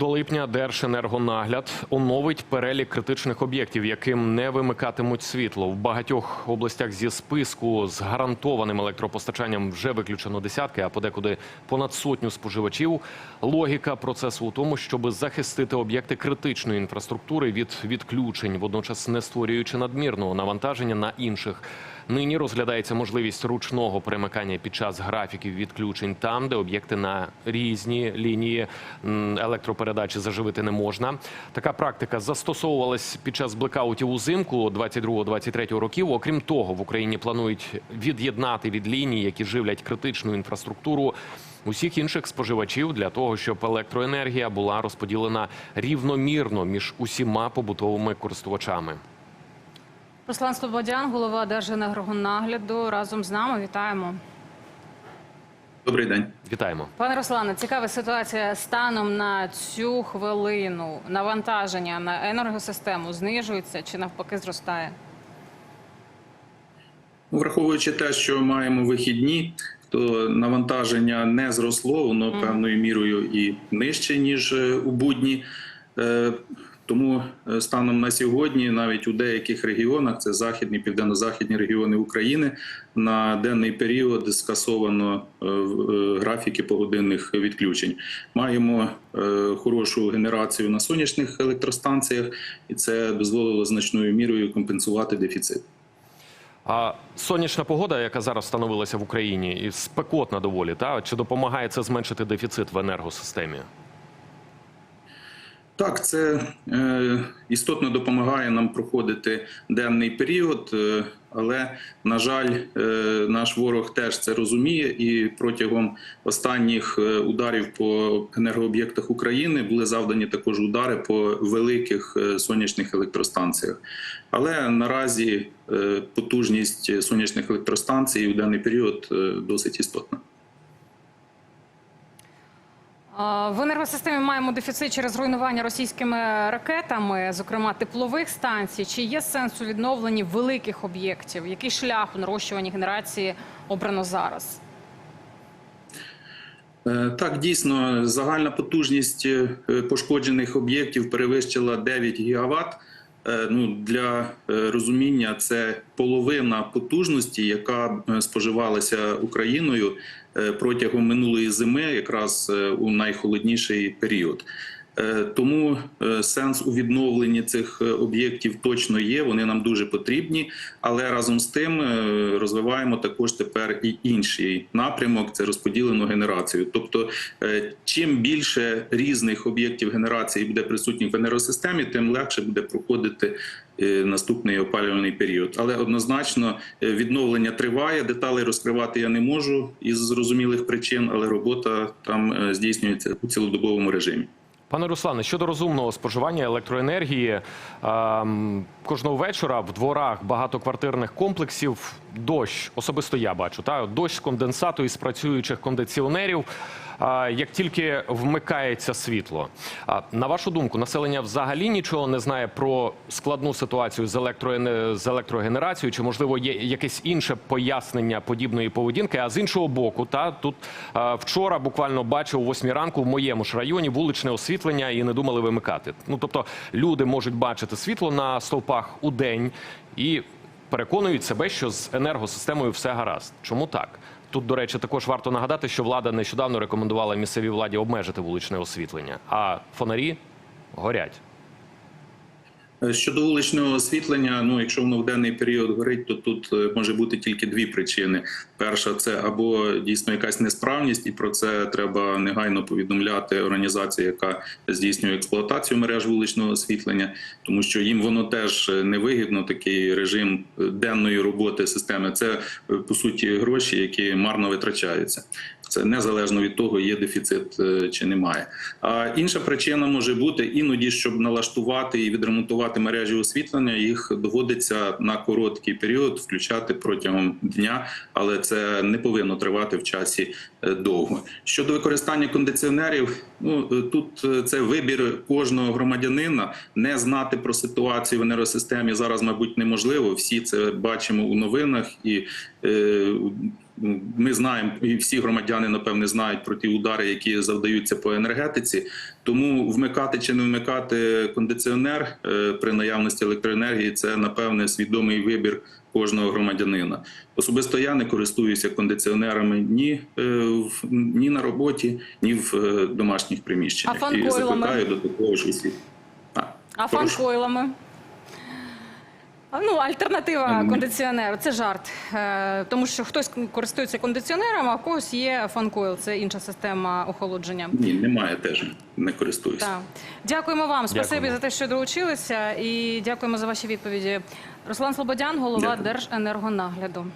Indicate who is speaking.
Speaker 1: До липня Держенергонагляд оновить перелік критичних об'єктів, яким не вимикатимуть світло. В багатьох областях зі списку з гарантованим електропостачанням вже виключено десятки, а подекуди понад сотню споживачів. Логіка процесу у тому, щоб захистити об'єкти критичної інфраструктури від відключень, водночас не створюючи надмірного навантаження на інших. Нині розглядається можливість ручного перемикання під час графіків відключень там, де об'єкти на різні лінії електропередачі заживити не можна. Така практика застосовувалась під час блекаутів узимку 22-23 років. Окрім того, в Україні планують від'єднати від ліній, які живлять критичну інфраструктуру. Усіх інших споживачів для того, щоб електроенергія була розподілена рівномірно між усіма побутовими користувачами.
Speaker 2: Руслан Слободян, голова Держенергонагляду, разом з нами. Вітаємо.
Speaker 3: Добрий день.
Speaker 1: Вітаємо.
Speaker 2: Пане Руслане, цікава ситуація станом на цю хвилину. Навантаження на енергосистему знижується чи навпаки зростає?
Speaker 3: Ну, Враховуючи те, що маємо вихідні, то навантаження не зросло, воно певною мірою і нижче ніж е, у будні. Тому е, станом на сьогодні, навіть у деяких регіонах, це західні, південно-західні регіони України, на денний період скасовано е, е, графіки погодинних відключень. Маємо хорошу генерацію на сонячних електростанціях, і це дозволило значною мірою компенсувати дефіцит.
Speaker 1: А сонячна погода, яка зараз встановилася в Україні, і спекотна доволі, та чи допомагає це зменшити дефіцит в енергосистемі?
Speaker 3: Так, це е, істотно допомагає нам проходити денний період, е, але на жаль, е, наш ворог теж це розуміє, і протягом останніх е, ударів по енергооб'єктах України були завдані також удари по великих е, сонячних електростанціях. Але наразі е, потужність сонячних електростанцій у денний період е, досить істотна.
Speaker 2: В енергосистемі маємо дефіцит через руйнування російськими ракетами, зокрема теплових станцій. Чи є сенс у відновленні великих об'єктів? Який шлях у нарощуванні генерації обрано зараз?
Speaker 3: Е, Так, дійсно, загальна потужність е, пошкоджених об'єктів перевищила 9 гігаватт. Е, Ну, для е, розуміння, це половина потужності, яка е, споживалася Україною протягом минулої зими, якраз у найхолодніший період. Е, Тому е, сенс у відновленні цих е, об'єктів точно є. Вони нам дуже потрібні. Але разом з тим розвиваємо також тепер і інший напрямок це розподілену генерацію. Тобто, чим більше різних об'єктів генерації буде присутніх в енергосистемі, тим легше буде проходити наступний опалювальний період. Але однозначно відновлення триває. Деталей розкривати я не можу із зрозумілих причин, але робота там здійснюється у цілодобовому режимі.
Speaker 1: Пане Руслане, щодо розумного споживання електроенергії, ем, кожного вечора в дворах багатоквартирних комплексів дощ, особисто я бачу, та дощ з конденсату із працюючих кондиціонерів. Як тільки вмикається світло, на вашу думку, населення взагалі нічого не знає про складну ситуацію з, електроене- з електрогенерацією, чи можливо є якесь інше пояснення подібної поведінки? А з іншого боку, та тут вчора буквально бачив о 8 ранку в моєму ж районі вуличне освітлення і не думали вимикати. Ну тобто люди можуть бачити світло на стовпах у день і переконують себе, що з енергосистемою все гаразд. Чому так? Тут, до речі, також варто нагадати, що влада нещодавно рекомендувала місцевій владі обмежити вуличне освітлення, а фонарі горять.
Speaker 3: Е, Щодо вуличного освітлення, ну якщо воно в денний період горить, то тут е, може бути тільки дві причини: перша це або дійсно якась несправність, і про це треба негайно повідомляти організації, яка здійснює експлуатацію мереж вуличного освітлення, тому що їм воно теж невигідно. Такий режим е, денної роботи системи. Це е, по суті гроші, які марно витрачаються. Це незалежно від того, є дефіцит е, чи немає. А інша причина може бути іноді, щоб налаштувати і відремонтувати мережі освітлення, їх доводиться на короткий період включати протягом дня, але це не повинно тривати в часі е, довго. Щодо використання кондиціонерів, ну е, тут це вибір кожного громадянина. Не знати про ситуацію в енергосистемі зараз, мабуть, неможливо. Всі це бачимо у новинах і. Ми знаємо, і всі громадяни напевне знають про ті удари, які завдаються по енергетиці. Тому вмикати чи не вмикати кондиціонер е, при наявності електроенергії це напевне свідомий вибір кожного громадянина. Особисто я не користуюся кондиціонерами ні, е, ні на роботі, ні в е, домашніх приміщеннях.
Speaker 2: А
Speaker 3: І закликаю до такого ж усіх. А,
Speaker 2: А фанкойлами? Ну, альтернатива
Speaker 3: Ем.
Speaker 2: кондиціонеру це жарт. Е, тому що хтось користується кондиціонером, а в когось є фанкойл, це інша система охолодження.
Speaker 3: Ні, немає теж, не користуюся.
Speaker 2: Так. Дякуємо вам. Спасибі
Speaker 1: Дякуємо.
Speaker 2: за те, що долучилися, і дякуємо за ваші відповіді. Руслан Слободян, голова
Speaker 3: Дякую.
Speaker 2: Держенергонагляду.